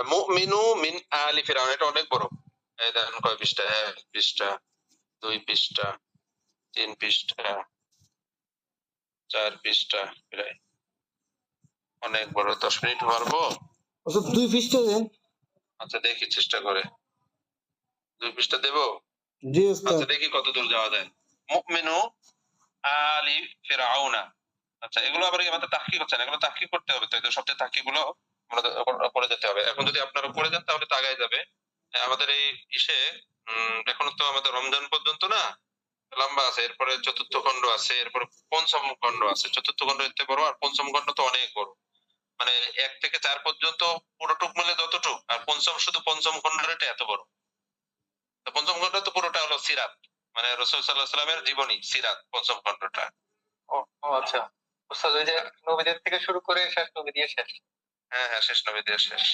মুমিনু মিন আলি ফিরাউন এটা অনেক বড়। এই দেখেন কয় পৃষ্ঠা? এক পৃষ্ঠা দুই পৃষ্ঠা তিন পৃষ্ঠা চার পৃষ্ঠা প্রায়। অনেক বড়। দশ মিনিট পারব ওসব দুই পৃষ্ঠা দেন। আচ্ছা দেখি চেষ্টা করে। দুই পৃষ্ঠা দেবো? জি ওস্তাদ। আচ্ছা দেখি কত দূর যাওয়া যায়। মুমিনু আলি ফিরাউনা আচ্ছা এগুলো আবার কি আমাদের তাহকিক হচ্ছে না? এগুলো তাহকিক করতে হবে তো সবচেয়ে তাহকিকগুলো কর- যেতে হবে। এখন যদি আপনারা করে যান তাহলে তো আগায় যাবে। আমাদের এই ইসে এখনও তো আমাদের রমজান পর্যন্ত না, লম্বা আছে। এরপরে চতুর্থ খণ্ড আছে, এরপরে পঞ্চম খণ্ড আছে। চতুর্থ খণ্ড এতে বড়, আর পঞ্চম খণ্ড তো অনেক বড়। মানে এক থেকে চার পর্যন্ত পুরোটুক মিলে যতটুক, আর পঞ্চম শুধু পঞ্চম খণ্ডের এটা এত বড়। পঞ্চম খণ্ড তো পুরোটা হলো সিরাত। মানে রসুল সাল্লাহ সাল্লামের জীবনী, সিরাত, পঞ্চম খণ্ডটা। ও আচ্ছা। নবীদের থেকে শুরু করে শেষ, নবী দিয়ে শেষ। হ্যাঁ হ্যাঁ শেষ নবী দিয়ে শেষ।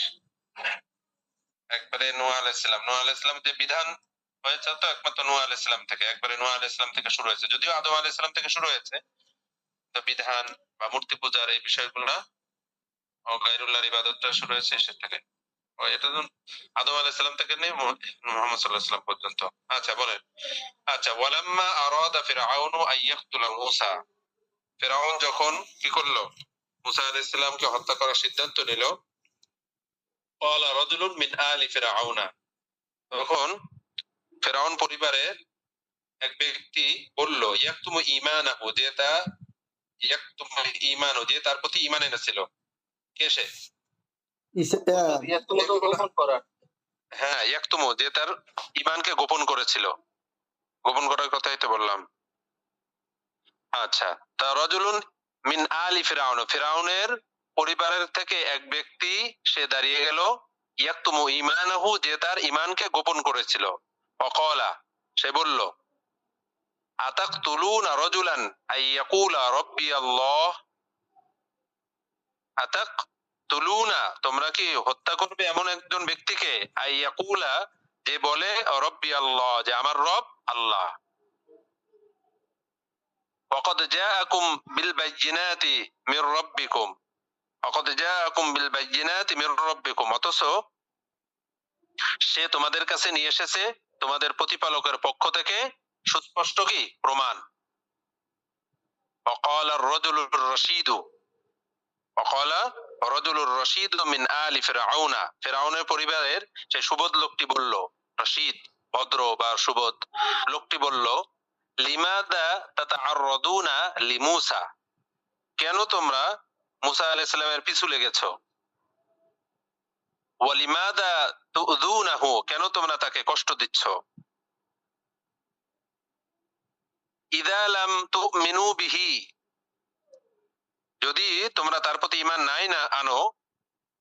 একবারে নোয়া আলাইসালাম নোয়া আলাইসালাম যে বিধান হয়েছে তো একমাত্র নোয়া আলাইসালাম থেকে, একবারে নোয়া আলাইসালাম থেকে শুরু হয়েছে। যদিও আদম আলাইসালাম থেকে শুরু হয়েছে, তো বিধান বা মূর্তি পূজার এই বিষয়গুলো ও গাইরুল্লাহর ইবাদতটা শুরু হয়েছে সে থেকে। ও, এটা আদম আলাইসালাম থেকে নিয়ে মোহাম্মদ সাল্লাহ সাল্লাম পর্যন্ত। আচ্ছা বলেন। আচ্ছা ওয়ালাম্মা আরাদা ফিরআউনু আইয়াকতুলা মূসা। ফেরাউন যখন কি করল? মুসা আলাহ ইসলামকে হত্যা করার সিদ্ধান্ত নিল। মিন আলি ফেরাউনা। তখন ফেরাউন পরিবারের এক ব্যক্তি বলল ইমান যে তা ইমান যে তার প্রতি ইমান এনেছিল। কে সে? হ্যাঁ ইয়াকুমু যে তার ইমানকে গোপন করেছিল। গোপন করার কথাই তো বললাম। আচ্ছা তা রজুলুন মিন আলি ফিরাউন, ফিরাউনের পরিবারের থেকে এক ব্যক্তি সে দাঁড়িয়ে গেল, ইয়াকতুমু ঈমানাহু, যে তার ঈমানকে গোপন করেছিল। অকলা সে বলল, আতাকতুলুনা রাজুলান, আই ইয়াকুলা রাব্বি আল্লাহ। আতাক তুলুনা তোমরা কি হত্যা করবে এমন একজন ব্যক্তিকে? আই ইয়াকুলা, যে বলে রব্বি আল্লাহ, যে আমার রব আল্লাহ। وقد جاءكم بالبينات من ربكم وقد جاءكم بالبينات من ربكم অথচ সে তোমাদের কাছে নিয়ে এসেছে তোমাদের প্রতিপালকের পক্ষ থেকে সুস্পষ্ট কি প্রমাণ وقال الرجل الرشيد وقال الرجل الرشيد من آل فرعون ফেরাউনের পরিবারের সেই সুবোধ লোকটি বলল রশিদ ভদ্র বা সুবোধ লোকটি বলল কেন তোমরা মুসা আলাইহিস সালামের পিছু লেগেছো? কেন তোমরা তাকে কষ্ট দিচ্ছ? ইদা লাম তুমিনু বিহি, যদি তোমরা তার প্রতি ইমান নাই না আনো,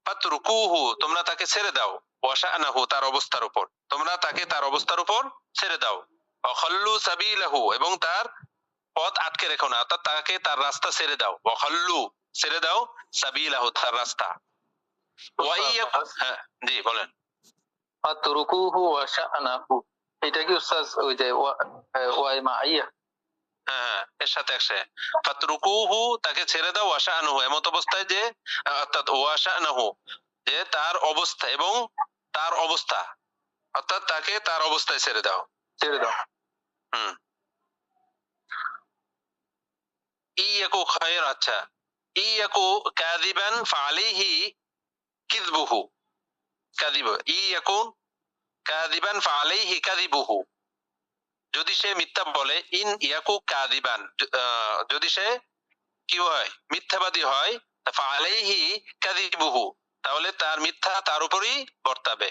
ফাতরুকুহু, তোমরা তাকে ছেড়ে দাও। ওয়াশানাহু তার অবস্থার উপর। তোমরা তাকে তার অবস্থার উপর ছেড়ে দাও। অখল্লু সাবিলাহু এবং তার পথ আটকে রেখো না অর্থাৎ তাকে তার রাস্তা ছেড়ে দাও। অখল্লু ছেড়ে দাও সাবিলাহু তার রাস্তা। হ্যাঁ জি বলেন। ফাতরুকুহু ওয়া শাআনাহু এটা কি উস্তাদ ওই যে ওয়াই মা হ্যাঁ হ্যাঁ, এর সাথে একসে ফাতরুকুহু তাকে ছেড়ে দাও ওয়াশানুহু এমত অবস্থায় যে অর্থাৎ ওয়াশানুহু যে তার অবস্থা এবং তার অবস্থা অর্থাৎ তাকে তার অবস্থায় ছেড়ে দাও। ছেড়ে দাও। হুম। ইয়াকু খায়র আচ্ছা। ইয়াকু কাযিবান ফাআলাইহি কিযবুহু। কাযিব ইয়াকু কাযিবান ফাআলাইহি কাযিবুহু। যদি সে মিথ্যা বলে ইন ইয়াকু আহ, যদি সে কি হয় মিথ্যাবাদী হয় ফাআলাইহি কাযিবুহু। তাহলে তার মিথ্যা তার উপরই বর্তাবে।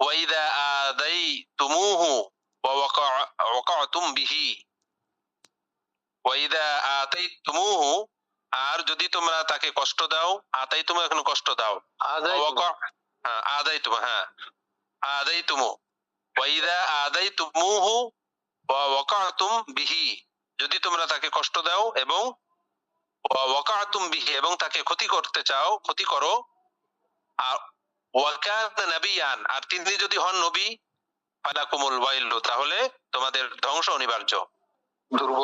ওয়াইদা বিহি আর যদি তোমরা তাকে কষ্ট দাও আতাই তুমি এখন কষ্ট দাও। আদাই হ্যাঁ আদাই আদাই বিহি যদি তোমরা তাকে কষ্ট দাও এবং ওয়াকাতুম বিহি এবং তাকে ক্ষতি করতে চাও ক্ষতি করো নাবিয়ান আর তিনি যদি হন নবী ফালাকুমুল ওয়াইলু তাহলে তোমাদের ধ্বংস অনিবার্য।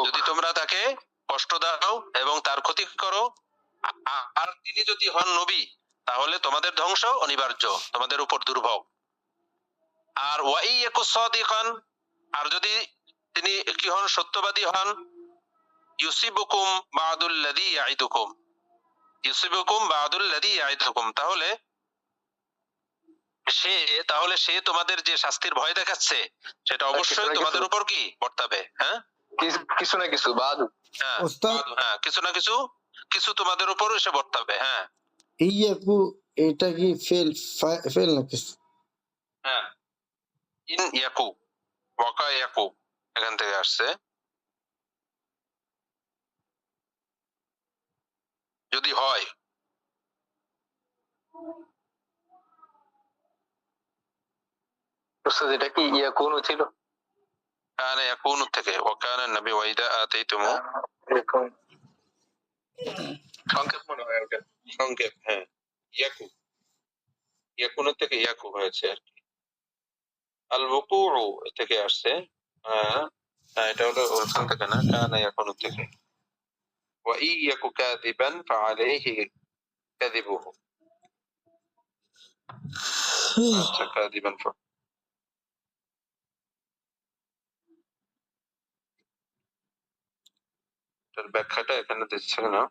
যদি তোমরা তাকে কষ্ট দাও এবং তার ক্ষতি করো আর তিনি যদি হন নবী তাহলে তোমাদের ধ্বংস অনিবার্য তোমাদের উপর দুর্ভোগ। আর ওয়াই সাদিকান আর যদি তিনি কি হন সত্যবাদী হন ইউসিবুকুম বাদুল্লাযী ইয়াইদুকুম ইউসিবুকুম বাদুল্লাযী ইয়াইদুকুম তাহলে সে তাহলে সে তোমাদের যে শাস্তির ভয় দেখাচ্ছে সেটা অবশ্যই তোমাদের উপর কি বর্তাবে হ্যাঁ? কিছু- কিছু না কিছু বাদ হ্যাঁ হ্যাঁ কিছু না কিছু কিছু তোমাদের উপর এসে বর্তাবে হ্যাঁ। ইয়াকু এটা কি ফেল ফেল নাকি হ্যাঁ। ইন ইয়াকু ওয়াকা ইয়াকু এখান থেকে আসছে। যদি হয়। উস্তাদ এটা কি ইয়া কোন ছিল কানা ইয়াকুনু থেকে ওয়াকানা নবী ওয়াইদা আতাইতুমু সংক্ষেপ মনে হয় ওটা সংক্ষেপ হ্যাঁ ইয়াকু ইয়াকুনের থেকে ইয়াকু হয়েছে আর কি আল ওকুউ থেকে আসছে এটা হলো ওখান থেকে না কানা ইয়াকুনু থেকে ওয়া ইয়াকু কাযিবান ফাআলাইহি কাযিবুহু আচ্ছা কাযিবান ব্যাখ্যাটা এখানে দিচ্ছে না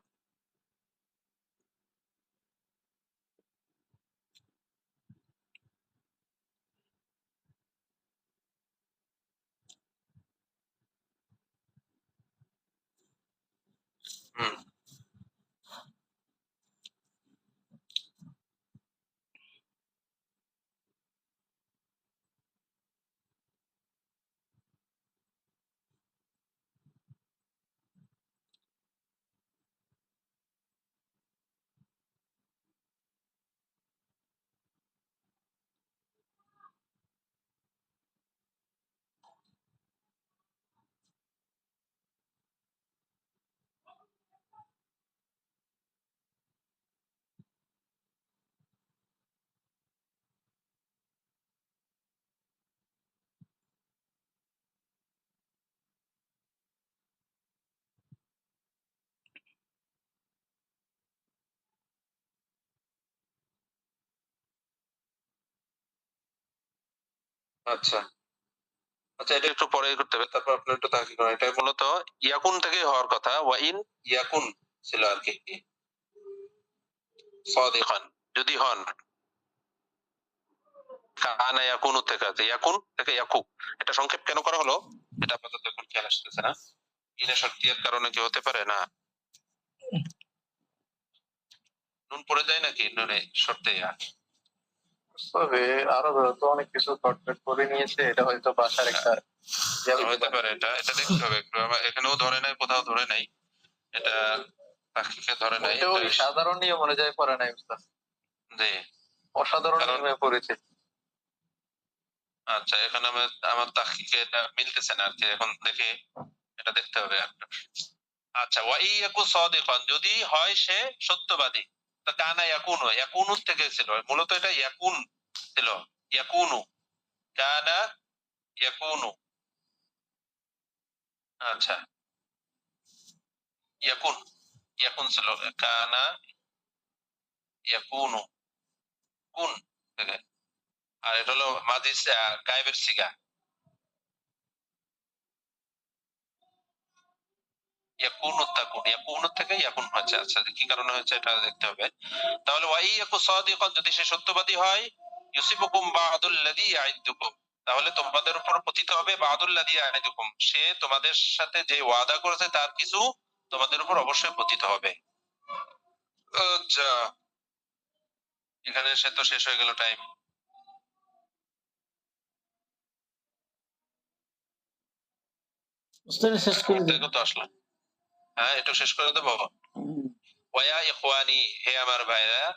আচ্ছা। আচ্ছা এটা একটু পরে করতে হবে, তারপর আপনি একটু তাকি করেন এটা মূলত ইয়াকুন থেকে হওয়ার কথা ওয়াইন ইয়াকুন ছিল আর কি। সাদিকান, যদি হন। কানা ইয়াকুনু থেকে আছে ইয়াকুন থেকে ইয়াকু এটা সংক্ষেপ কেন করা হলো? এটা আপাতত এখন খেয়াল আসতেছে না। ইনে শর্তিয়ার কারণে কি হতে পারে না? নুন পড়ে যায় নাকি? নুনে শর্তে, ইয়া। তবে আরও তো অনেক কিছু শর্টকাট করে নিয়েছে এটা হয়তো বাসার একটা হতে পারে। এটা এটা দেখতে হবে একটু। আমার এখানেও ধরে নাই কোথাও ধরে নাই। এটা তাকিকে ধরে নাই সাধারণ নিয়ম অনুযায়ী পড়ে নাই উস্তাদ জি। অসাধারণ নিয়মে পড়েছে। আচ্ছা এখানে আমার আমার তাকিকে এটা মিলতেছে না আর কি এখন দেখি এটা দেখতে হবে আচ্ছা ওয়া ইয়াকু সাদিকান যদি হয় সে সত্যবাদী। কানা ইয়াকুনু ইয়াকুনু থেকে ছিল মূলত এটা ইয়াকুন ছিল ইয়াকুনু কানা ইয়াকুনু। আচ্ছা ইয়াকুন ইয়াকুন ছিল কানা ইয়াকুনু কুন আর এটা হলো আহ, গায়েবের সিগা। ইয়াকুনু তাকুন ইয়াকুনু থেকে ইয়াকুন হয়েছে আচ্ছা কি কারণে হয়েছে এটা দেখতে হবে। তাহলে ওয়াই ইয়াকু সাদিকান যদি সে সত্যবাদী হয় ইউসিবুকুম ইয়াইদুকুম তাহলে তোমাদের উপর পতিত হবে বাদুল লাযী ইয়াইদুকুম সে তোমাদের সাথে যে ওয়াদা করেছে তার কিছু তোমাদের উপর অবশ্যই পতিত হবে। আচ্ছা। এখানে সে তো শেষ হয়ে গেল টাইম শেষ করে দিন। তো আসলো। হ্যাঁ একটু শেষ করে দেবো? ওয়া ইখওয়ানি হে আমার ভাইরা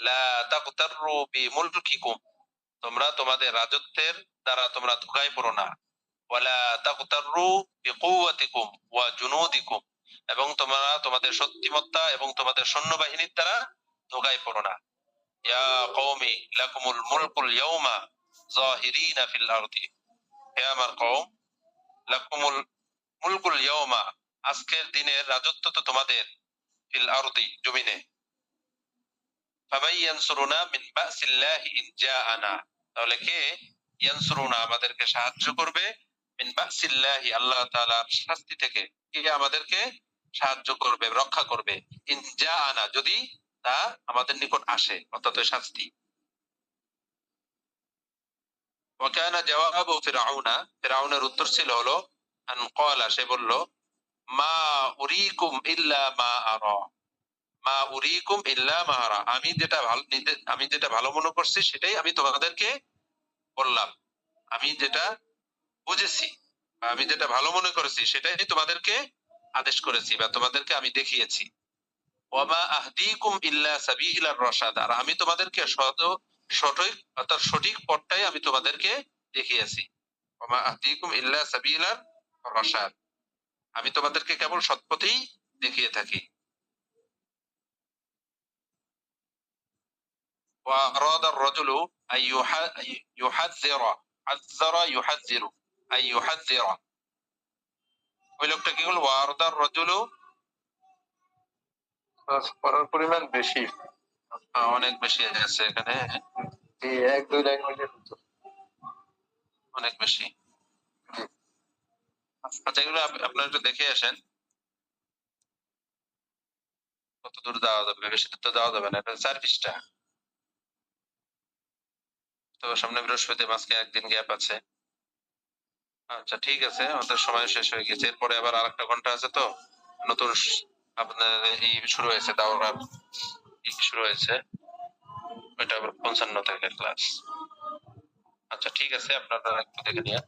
লা তাগতাররু বিমুলকিকুম। তোমরা তোমাদের রাজত্বের দ্বারা তোমরা ধোকায় পড়ো না। ওয়ালা তাগতাররু বিকুওয়াতিকুম ওয়া জুনুদিকুম। এবং তোমরা তোমাদের শক্তিমত্তা এবং তোমাদের সৈন্যবাহিনীর দ্বারা ধোকায় পড়ো না। ইয়া কওমি লাকুমুল মুলকুল ইয়াউমা জাহিরিনা ফিল আরদি। হে আমার কওম লাকুমুল মুলকুল ইয়াউমা আজকের দিনের রাজত্ব তো তোমাদের ফিল আরদি জমিনে। মিন বাসিল্লাহি ইন জাআনা। তাহলে কে ইয়ানসুরুনা আমাদেরকে সাহায্য করবে? মিন বাসিল্লাহি, আল্লাহ তাআলার শাস্তি থেকে। কে আমাদেরকে সাহায্য করবে, রক্ষা করবে? ইন জাআনা, যদি তা আমাদের নিকট আসে, অর্থাৎ শাস্তি। ওয়াকানা জওয়াবু ফিরআউনা ফিরআউনের উত্তর ছিল হলো, আন সে বলল আমি যেটা ভালো আমি যেটা ভালো মনে করছি, সেটাই আমি তোমাদেরকে বললাম। আমি যেটা বুঝেছি আমি যেটা ভালো মনে করেছি, সেটাই তোমাদেরকে আদেশ করেছি বা তোমাদেরকে আমি দেখিয়েছি। ওয়ামা আহদিকুম ইল্লা সাবিলার রশাদ। আর আমি তোমাদেরকে সঠিক অর্থাৎ সঠিক পথটাই আমি তোমাদেরকে দেখিয়েছি। ওয়ামা আহদিকুম ইল্লা সাবিলার রশাদ। আমি তোমাদেরকে কেবল সৎপথেই দেখিয়ে থাকি وأراد الرجل أن يح- أن يحذر حذر يحذر أن يحذر ওই লোকটা কি বলবো ওয়ারদার রজুলু পড়ার পরিমাণ বেশি আহ, অনেক বেশি আছে এখানে এই এক দুই লাইন মিলে হতো। অনেক বেশি আচ্ছা এগুলো আপনারা একটু দেখে আসেন। কত দূর যাবে? তো যাবে না, এটা তো সামনে বৃহস্পতি মাসকে একদিন গ্যাপ আছে। আচ্ছা ঠিক আছে, আমাদের সময় শেষ হয়ে গেছে। এরপরে আবার আরেকটা ঘণ্টা আছে তো? নতুন আপনার এই শুরু হয়েছে দাওরা শুরু হয়েছে। ওইটা আবার পঞ্চান্ন থেকে ক্লাস আচ্ছা ঠিক আছে, আপনারা একটু দেখে নিয়ে।